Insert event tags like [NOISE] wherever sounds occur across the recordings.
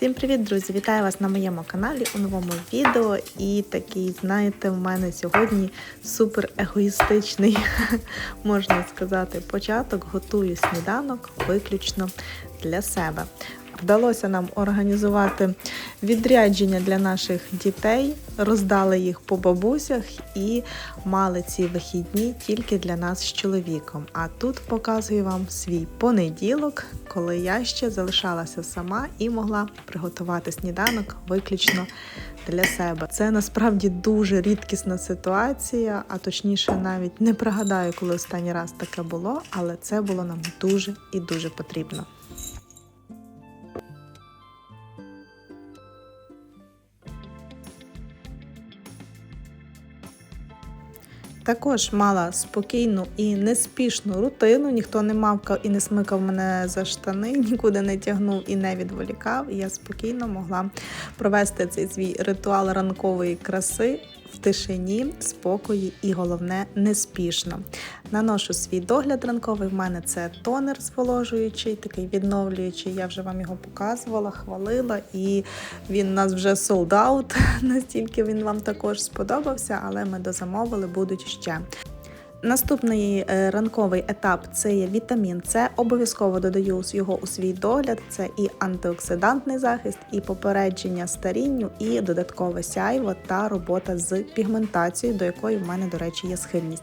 Всім привіт, друзі! Вітаю вас на моєму каналі у новому відео. І такий, знаєте, в мене сьогодні супер егоїстичний, [LAUGHS] можна сказати, початок. Готую сніданок виключно для себе. Вдалося нам організувати відрядження для наших дітей, роздали їх по бабусях і мали ці вихідні тільки для нас з чоловіком. А тут показую вам свій понеділок, коли я ще залишалася сама і могла приготувати сніданок виключно для себе. Це насправді дуже рідкісна ситуація, а точніше, навіть не пригадаю, коли останній раз таке було, але це було нам дуже і дуже потрібно. Також мала спокійну і неспішну рутину. Ніхто не мавкав і не смикав мене за штани, [LAUGHS] нікуди не тягнув і не відволікав. І я спокійно могла провести цей свій ритуал ранкової краси в тишині, спокої і головне неспішно. Наношу свій догляд ранковий. В мене це тонер зволожуючий, такий відновлюючий. Я вже вам його показувала, хвалила, і він у нас вже out, [LAUGHS] настільки він вам також сподобався, але ми дозамовили, будуть ще. Наступний е, ранковий етап це є вітамін С. Обов'язково додаю його у свій догляд. Це і антиоксидантний захист, і попередження старінню, і додаткове сяйво та робота з пігментацією, до якої в мене, до речі, є схильність.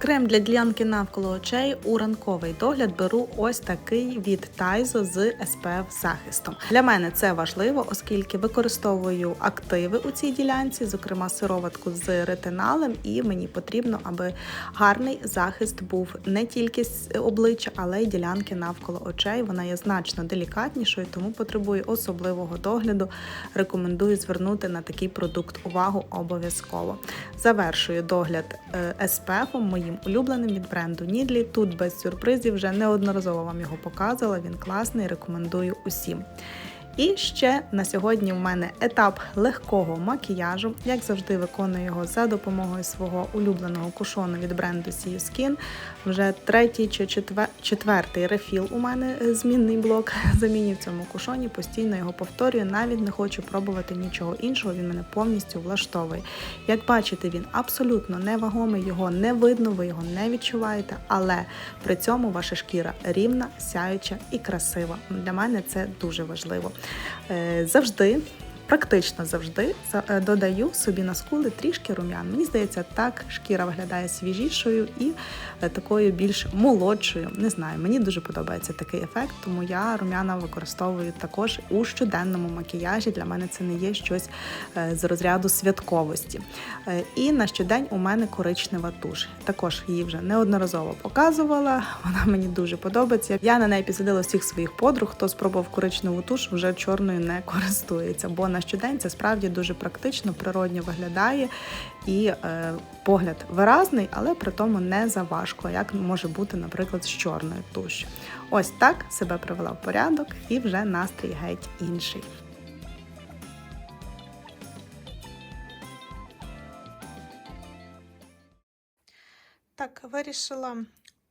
Крем для ділянки навколо очей у ранковий догляд беру ось такий від Тайзо з SPF захистом. Для мене це важливо, оскільки використовую активи у цій ділянці, зокрема сироватку з ретиналем, і мені потрібно, аби гарний захист був не тільки з обличчя, але й ділянки навколо очей. Вона є значно делікатнішою, тому потребує особливого догляду. Рекомендую звернути на такий продукт увагу обов'язково. Завершую догляд е, SPF моїм улюбленим від бренду Нідлі. Тут без сюрпризів вже неодноразово вам його показувала. Він класний, рекомендую усім. І ще на сьогодні в мене етап легкого макіяжу. Як завжди, виконую його за допомогою свого улюбленого кушону від бренду Sea Skin. Вже третій чи четвер... четвертий рефіл у мене змінний блок. [LAUGHS] Заміню в цьому кушоні, постійно його повторюю. Навіть не хочу пробувати нічого іншого. Він мене повністю влаштовує. Як бачите, він абсолютно невагомий, його не видно, ви його не відчуваєте, але при цьому ваша шкіра рівна, сяюча і красива. Для мене це дуже важливо. Е, Завжди. Практично завжди е, додаю собі на скули трішки рум'ян. Мені здається, так шкіра виглядає свіжішою і е, такою більш молодшою. Не знаю, мені дуже подобається такий ефект, тому я рум'яна використовую також у щоденному макіяжі. Для мене це не є щось е, з розряду святковості. І на щодень у мене коричнева туш. Також її вже неодноразово показувала. [LAUGHS] Вона мені дуже подобається. Я на неї підсадила всіх своїх подруг. Хто спробував коричневу туш, вже чорною не користується. Бо на щодень це справді дуже практично, природньо виглядає і е, погляд виразний, але при тому не заважко, як може бути, наприклад, з чорною тушю. Ось так себе привела в порядок і вже настрій геть інший. Так, вирішила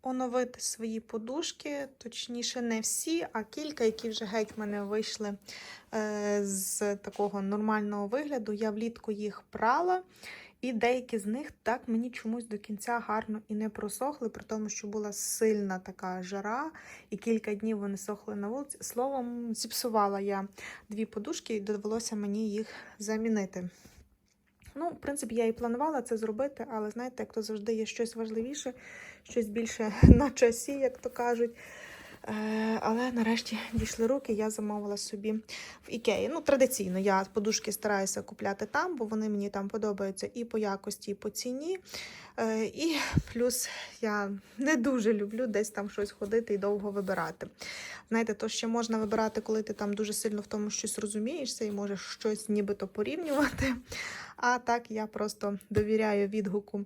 оновити свої подушки, точніше, не всі, а кілька, які вже геть в мене вийшли е, з такого нормального вигляду. Я влітку їх прала, і деякі з них так мені чомусь до кінця гарно і не просохли, при тому, що була сильна така жара, і кілька днів вони сохли на вулиці. Словом, зіпсувала я дві подушки, і довелося мені їх замінити. Ну, в принципі, я і планувала це зробити, але знаєте, як то завжди є щось важливіше, щось більше [LAUGHS] на часі, як то кажуть. Е, але нарешті дійшли руки, я замовила собі в Ікеї. Ну, традиційно я подушки стараюся купляти там, бо вони мені там подобаються і по якості, і по ціні. Е, і плюс я не дуже люблю десь там щось ходити і довго вибирати. Знаєте, то ще можна вибирати, коли ти там дуже сильно в тому щось розумієшся і можеш щось нібито порівнювати. А так я просто довіряю відгуку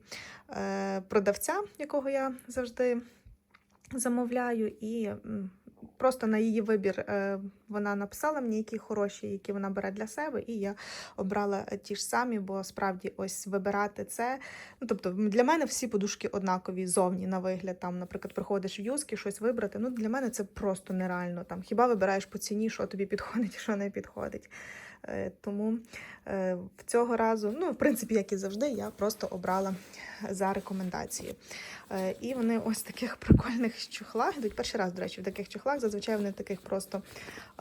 е, продавця, якого я завжди замовляю, і просто на її вибір е, вона написала мені, які хороші, які вона бере для себе, і я обрала ті ж самі, бо справді ось вибирати це. Ну, тобто, для мене всі подушки однакові зовні на вигляд. Там, наприклад, приходиш в юзки, щось вибрати. Ну, для мене це просто нереально. Там хіба вибираєш по ціні, що тобі підходить, [LAUGHS] що не підходить. Е, Тому е, в цього разу, ну, в принципі, як і завжди, я просто обрала за рекомендацією. Е, І вони ось таких прикольних чохлах. Йдуть перший раз, до речі, в таких чохлах. Зазвичай вони таких просто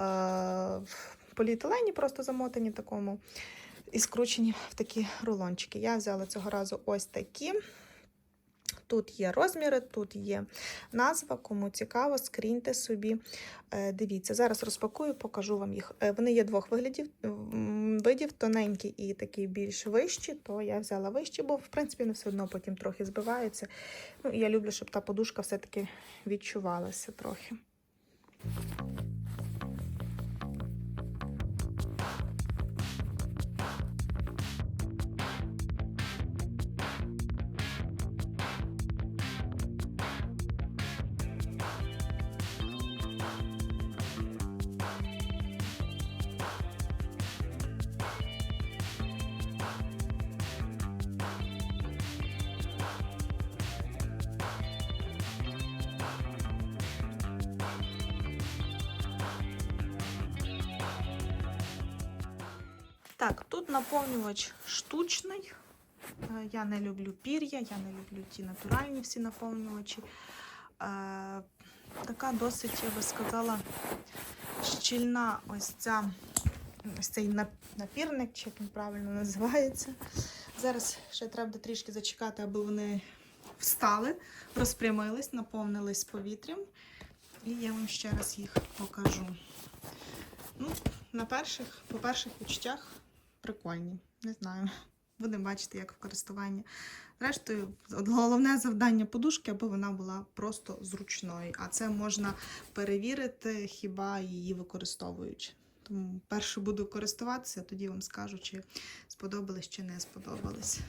в поліетилені, просто замотані такому. І скручені в такі рулончики. Я взяла цього разу ось такі. Тут є розміри, тут є назва. Кому цікаво, скріньте собі. Е, Дивіться, зараз розпакую, покажу вам їх. Е, Вони є двох виглядів, видів, тоненькі і такі більш вищі, то я взяла вищі, бо в принципі вони все одно потім трохи збиваються. Ну, я люблю, щоб та подушка все-таки відчувалася трохи. Так, тут наповнювач штучний. Е, Я не люблю пір'я, я не люблю ті натуральні всі наповнювачі. Е, Така досить, я би сказала, щільна ось ця ось цей напірник, чи як він правильно називається. Зараз ще треба трішки зачекати, аби вони встали, розпрямились, наповнились повітрям. І я вам ще раз їх покажу. Ну, на перших, по перших відчуттях прикольні. Не знаю. [LAUGHS] Будемо бачити, як в користуванні. Зрештою, головне завдання подушки, аби вона була просто зручною. А це можна перевірити, хіба її використовуючи. Тому перше буду користуватися, тоді вам скажу, чи сподобались, чи не сподобались.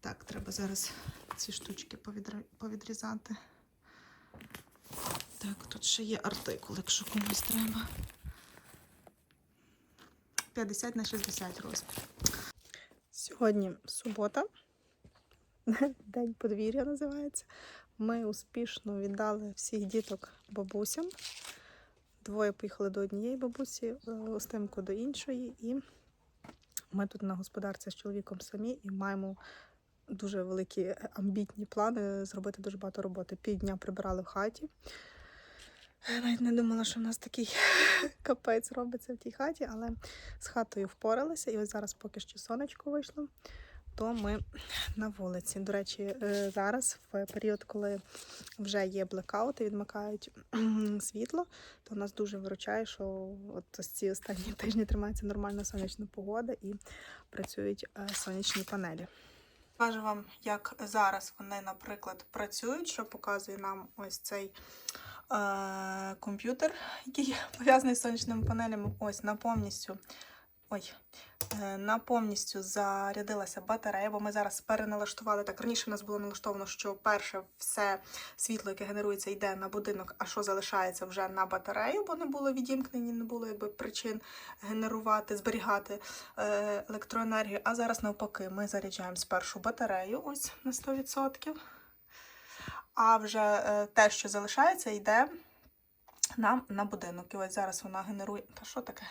Так, треба зараз ці штучки повідрізати. Так, тут ще є артикул, якщо комусь треба. 50 на 60 розмір. Сьогодні субота, [LAUGHS] день подвір'я називається. Ми успішно віддали всіх діток бабусям. Двоє поїхали до однієї бабусі, е, до іншої. І ми тут на господарці з чоловіком самі і маємо дуже великі амбітні плани зробити дуже багато роботи. Півдня прибирали в хаті. Навіть не думала, що в нас такий [LAUGHS] капець робиться в тій хаті, але з хатою впоралися. І ось зараз, поки що сонечко вийшло, то ми на вулиці. До речі, е, зараз, в період, коли вже є блекаути, відмикають [CLEARS THROAT] світло, то нас дуже виручає, що от ось ці останні [LAUGHS] тижні тримається нормальна сонячна погода і працюють е, сонячні панелі. Кажу вам, як зараз вони, наприклад, працюють, що показує нам ось цей комп'ютер, який пов'язаний з сонячними панелями. Ось на повністю. Ой, е, на повністю зарядилася батарея, бо ми зараз переналаштували так. Раніше в нас було налаштовано, що перше все світло, яке генерується, йде на будинок, а що залишається вже на батарею, бо не було відімкнені, не було якби причин генерувати, зберігати е, електроенергію. А зараз навпаки, ми заряджаємо спершу батарею ось на 100%. А вже е, те, що залишається, йде нам на будинок. І ось зараз вона генерує. Та що таке?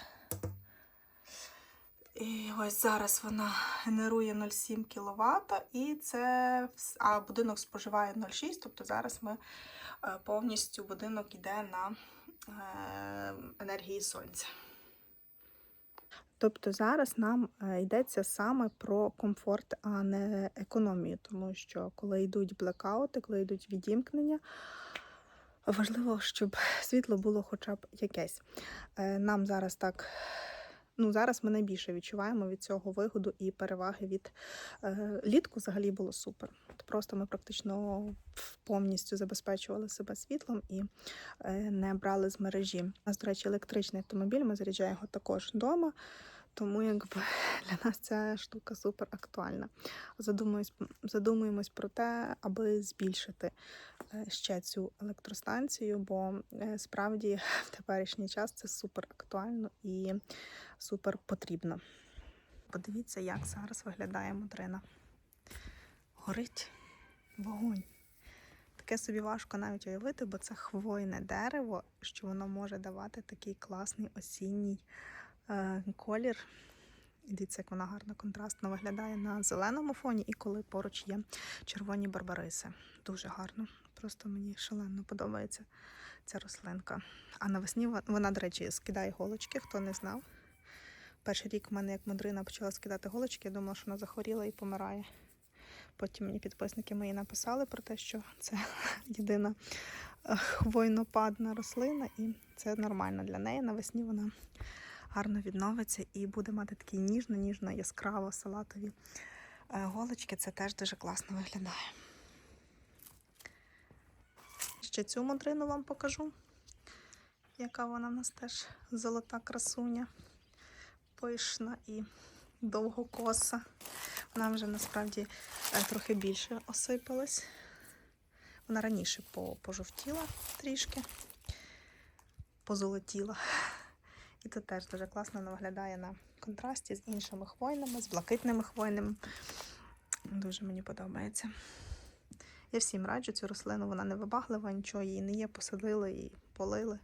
І ось зараз вона генерує 0,7 кВт, і це а будинок споживає 0,6, тобто зараз ми е, повністю будинок йде на е, енергії сонця. Тобто зараз нам е, йдеться саме про комфорт, а не економію, тому що коли йдуть блекаути, коли йдуть відімкнення, важливо, щоб світло було хоча б якесь. Е, Нам зараз так. Ну, зараз ми найбільше відчуваємо від цього вигоду і переваги від е, літку взагалі було супер. Просто ми практично повністю забезпечували себе світлом і е, не брали з мережі. У нас, до речі, електричний автомобіль, ми заряджаємо його також вдома. Тому якби [LAUGHS] для нас ця штука супер актуальна. Задумуємось, задумуємось про те, аби збільшити е, ще цю електростанцію, бо е, справді [LAUGHS] в теперішній час це супер актуально і супер потрібно. Подивіться, як зараз виглядає модрина. Горить вогонь. Таке собі важко навіть уявити, бо це хвойне дерево, що воно може давати такий класний осінній колір. Дивіться, як вона гарно контрастно виглядає на зеленому фоні, і коли поруч є червоні барбариси. Дуже гарно. Просто мені шалено подобається ця рослинка. А навесні вона, до речі, скидає голочки, хто не знав. Перший рік в мене як мудрина почала скидати голочки, я думала, що вона захворіла і помирає. Потім мені підписники мої написали про те, що це [LAUGHS] єдина е, хвойнопадна рослина, і це нормально для неї. Навесні вона гарно відновиться і буде мати такі ніжно, ніжно, яскраво салатові е, голочки. Це теж дуже класно виглядає. Ще цю мудрину вам покажу, яка вона в нас теж золота красуня, пишна і довгокоса. Вона вже насправді е, трохи більше осипалась. Вона раніше пожовтіла трішки, позолотіла. І це теж дуже класно виглядає на контрасті з іншими хвойними, з блакитними хвойними. Дуже мені подобається. Я всім раджу цю рослину, вона не вибаглива, нічого її не є. Посадили і полили,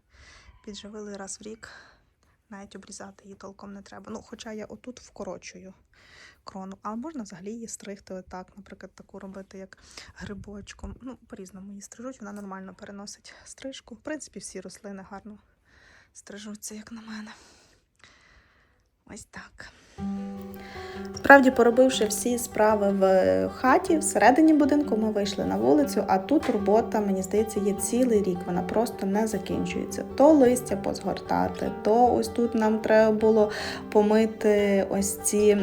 підживили раз в рік. Навіть обрізати її толком не треба. Ну, хоча я отут вкорочую крону, але можна взагалі її стригти отак, наприклад, таку робити, як грибочком. Ну, по-різному її стрижуть, вона нормально переносить стрижку. В принципі, всі рослини гарно стрижуться, як на мене. Ось так. Справді, поробивши всі справи в хаті, всередині будинку ми вийшли на вулицю, а тут робота, мені здається, є цілий рік. Вона просто не закінчується. То листя позгортати, то ось тут нам треба було помити ось ці,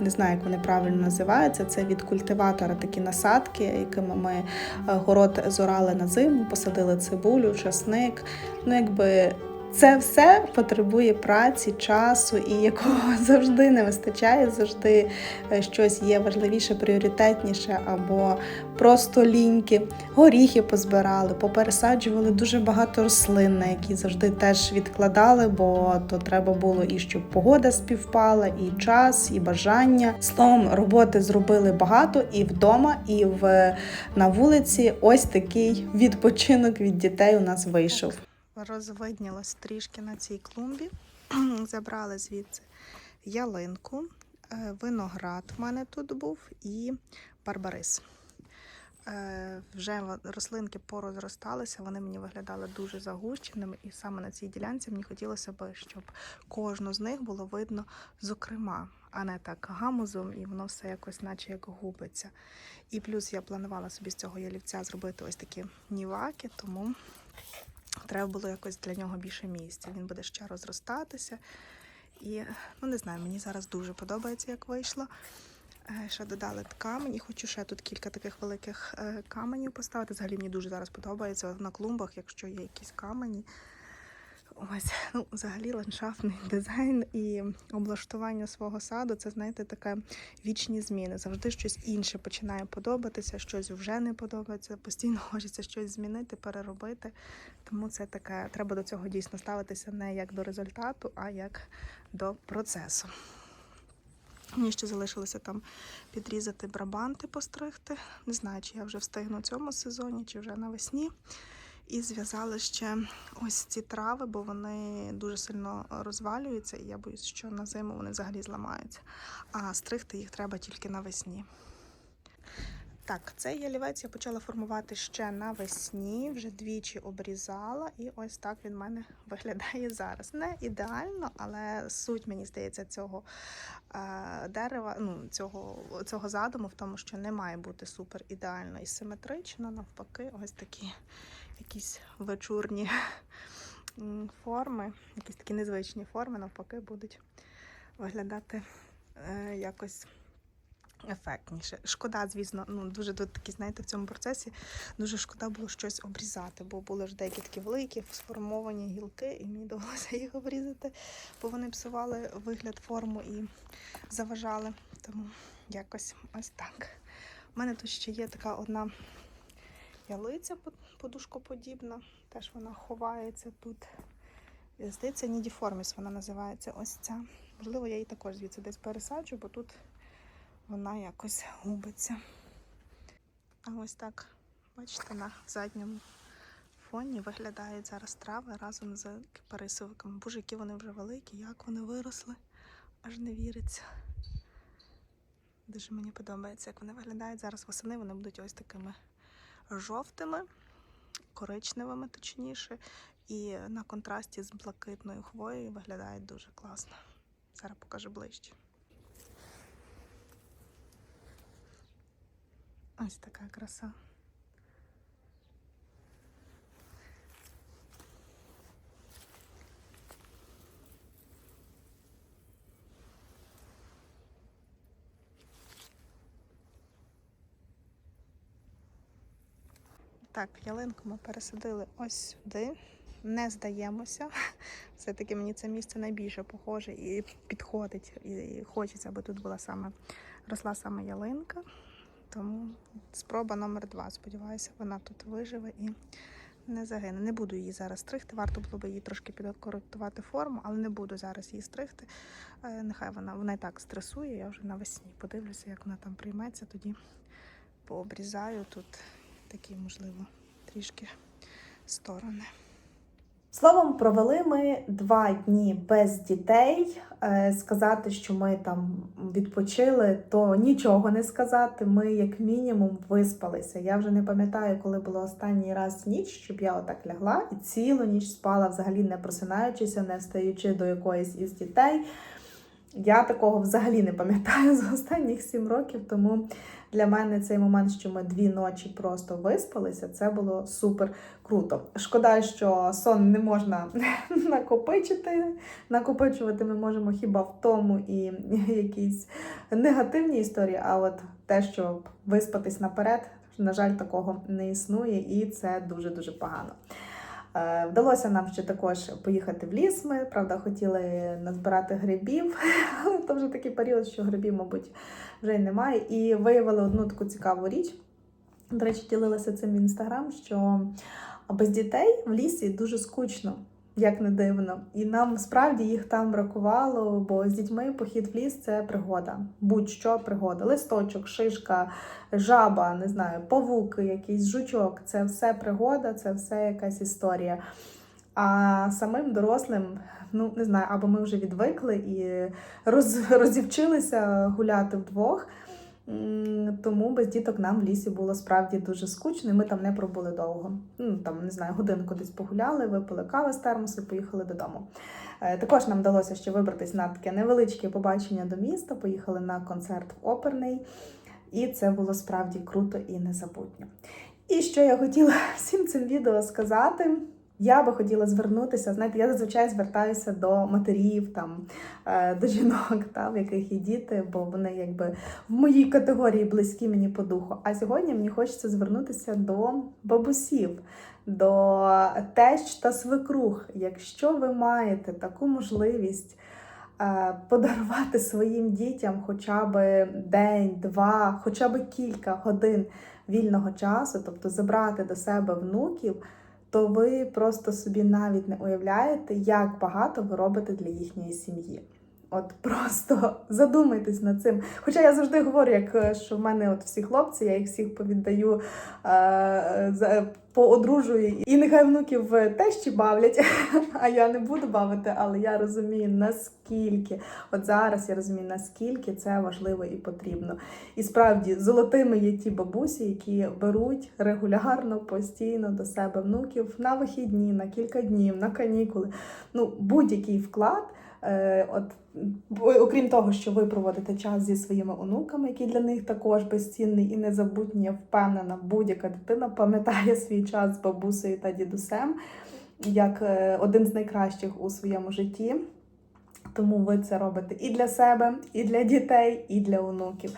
не знаю, як вони правильно називаються. Це від культиватора такі насадки, якими ми е, город зорали на зиму, посадили цибулю, часник. Ну, якби це все потребує праці, часу, і якого [LAUGHS] завжди не вистачає, завжди е, щось є важливіше, пріоритетніше, або просто ліньки. Горіхи позбирали, попересаджували дуже багато рослин, на які завжди теж відкладали, бо то треба було і щоб погода співпала, і час, і бажання. Словом, роботи зробили багато і вдома, і в на вулиці. Ось такий відпочинок від дітей у нас вийшов розвиднілось трішки на цій клумбі. [CLEARS THROAT] Забрали звідси ялинку, е, виноград в мене тут був і барбарис. Е, Вже рослинки порозросталися, вони мені виглядали дуже загущеними, і саме на цій ділянці мені хотілося б, щоб кожну з них було видно зокрема, а не так гамузом, і воно все якось, наче як губиться. І плюс я планувала собі з цього ялівця зробити ось такі ніваки, тому треба було якось для нього більше місця. Він буде ще розростатися. І ну не знаю, мені зараз дуже подобається, як вийшло. Е, Ще додали камені. Хочу ще тут кілька таких великих е, каменів поставити. Взагалі мені дуже зараз подобається на клумбах, якщо є якісь камені. Ось, [LAUGHS] ну, взагалі ландшафтний [LAUGHS] дизайн і облаштування свого саду це, знаєте, таке вічні зміни. Завжди щось інше починає подобатися, щось вже не подобається. Постійно [LAUGHS] хочеться щось змінити, переробити. Тому це таке, треба до цього дійсно ставитися не як до результату, а як до процесу. Мені ще залишилося там підрізати брабанти, постригти. Не знаю, чи я вже встигну цьому сезоні, чи вже навесні. І зв'язали ще ось ці трави, бо вони дуже сильно розвалюються, і я боюсь, що на зиму вони взагалі зламаються. А стригти їх треба тільки навесні. Так, цей ялівець я почала формувати ще навесні, вже двічі обрізала, і ось так він в мене [LAUGHS] виглядає зараз. Не ідеально, але суть, мені здається, цього е, дерева, ну, цього, цього задуму в тому, що не має бути супер ідеально і симетрично, навпаки, ось такі якісь вечірні м, форми, якісь такі незвичні форми, навпаки, будуть виглядати е, якось ефектніше. Шкода, звісно, ну дуже тут такі, знаєте, в цьому процесі дуже шкода було щось обрізати, бо були ж деякі такі великі сформовані гілки, і мені довелося їх обрізати, бо вони псували вигляд, форму і заважали. Тому якось ось так. У мене тут ще є така одна ялиця подушкоподібна, теж вона ховається тут. Здається, нідіформіс вона називається ось ця. Можливо, я її також звідси десь пересаджу, бо тут вона якось губиться. А ось так, бачите, на задньому фоні виглядають зараз трави разом з кипарисовиками. Боже, які вони вже великі, як вони виросли, аж не віриться. Дуже мені подобається, як вони виглядають. Зараз восени вони будуть ось такими жовтими, коричневими, точніше, і на контрасті з блакитною хвоєю виглядає дуже класно. Зараз покажу ближче. Ось така краса. Так, ялинку ми пересадили ось сюди. Не здаємося. [LAUGHS] Все-таки мені це місце найбільше похоже і підходить. І хочеться, аби тут була саме росла саме ялинка. Тому спроба номер два. Сподіваюся, вона тут виживе і не загине. Не буду її зараз стригти. Варто було б її трошки підкоректувати форму, але не буду зараз її стригти. Е, Нехай вона вона і так стресує. Я вже навесні подивлюся, як вона там прийметься. Тоді пообрізаю тут такі, можливо, трішки сторони. Словом, провели ми два дні без дітей. Е, Сказати, що ми там відпочили, то нічого не сказати. Ми, як мінімум, виспалися. Я вже не пам'ятаю, коли було останній раз ніч, щоб я отак лягла і цілу ніч спала, взагалі не просинаючися, не встаючи до якоїсь із дітей. Я такого взагалі не пам'ятаю [LAUGHS] за останніх сім років, тому для мене цей момент, що ми дві ночі просто виспалися, це було супер круто. Шкода, що сон не можна [LAUGHS] накопичити. Накопичувати ми можемо хіба в тому і [LAUGHS] якісь негативні історії, а от те, щоб виспатись наперед, на жаль, такого не існує, і це дуже-дуже погано. Е, Вдалося нам ще також поїхати в ліс. Ми правда хотіли назбирати грибів, [LAUGHS] але то вже такий період, що грибів, мабуть, вже й немає. І виявили одну таку цікаву річ. До речі, ділилася цим в інстаграм, що без дітей в лісі дуже скучно, як не дивно. І нам справді їх там бракувало, бо з дітьми похід в ліс це пригода. Будь-що пригода. Листочок, шишка, жаба, не знаю, павук, якийсь жучок це все пригода, це все якась історія. А самим дорослим, ну не знаю, або ми вже відвикли і роз, [LAUGHS] розівчилися гуляти вдвох. Тому без діток нам в лісі було справді дуже скучно, ми там не пробули довго. Ну там не знаю, годинку десь погуляли, випили кави з термосу, поїхали додому. Е, Також нам вдалося ще вибратись на таке невеличке побачення до міста. Поїхали на концерт в оперний, і це було справді круто і незабутньо. І що я хотіла [LAUGHS] всім цим відео сказати. Я би хотіла звернутися. Знаєте, я зазвичай звертаюся до матерів, там е, до жінок, та, в яких є діти, бо вони якби в моїй категорії близькі мені по духу. А сьогодні мені хочеться звернутися до бабусів, до тещ та свекрух. Якщо ви маєте таку можливість е, подарувати своїм дітям хоча б день, два, хоча б кілька годин вільного часу, тобто забрати до себе внуків, то ви просто собі навіть не уявляєте, як багато ви робите для їхньої сім'ї. От просто [LAUGHS] задумайтесь над цим. Хоча я завжди говорю, як е, що в мене от всі хлопці, я їх всіх повіддаю, е, поодружую, і нехай внуків тещі бавлять, [LAUGHS] а я не буду бавити, але я розумію, наскільки, от зараз я розумію, наскільки це важливо і потрібно. І справді золотими є ті бабусі, які беруть регулярно, постійно до себе внуків на вихідні, на кілька днів, на канікули. Ну, будь-який вклад. Е, От, окрім того, що ви проводите час зі своїми онуками, які для них також безцінний і незабутній, я впевнена, будь-яка дитина пам'ятає свій час з бабусею та дідусем як е, один з найкращих у своєму житті. Тому ви це робите і для себе, і для дітей, і для онуків.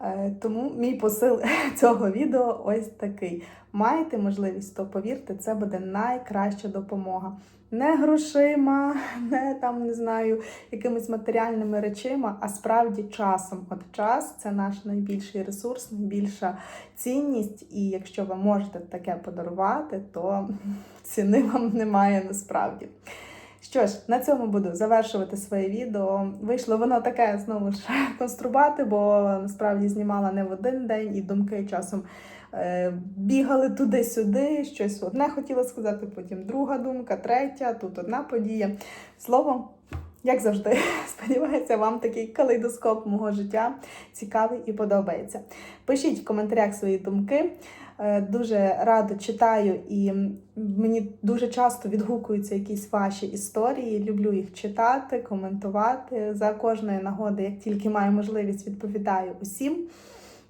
Е, Тому мій посил [LAUGHS] цього відео ось такий. Маєте можливість, то повірте, це буде найкраща допомога. Не грошима, не там не знаю, якимись матеріальними речима, а справді часом. От час це наш найбільший ресурс, найбільша цінність. І якщо ви можете таке подарувати, то ціни вам немає насправді. Що ж, на цьому буду завершувати своє відео. Вийшло воно таке знову ж [LAUGHS] конструбати, бо насправді знімала не в один день, і думки часом е, бігали туди-сюди. Щось одне хотіла сказати, потім друга думка, третя, тут одна подія. Словом, як завжди, [LAUGHS] сподіваюся, вам такий калейдоскоп мого життя цікавий і подобається. Пишіть в коментарях свої думки. Е, Дуже радо читаю і мені дуже часто відгукуються якісь ваші історії. Люблю їх читати, коментувати. За кожної нагоди, як тільки маю можливість, відповідаю усім.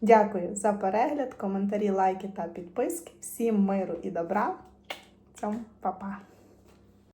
Дякую за перегляд, коментарі, лайки та підписки. Всім миру і добра. Цьому па-па!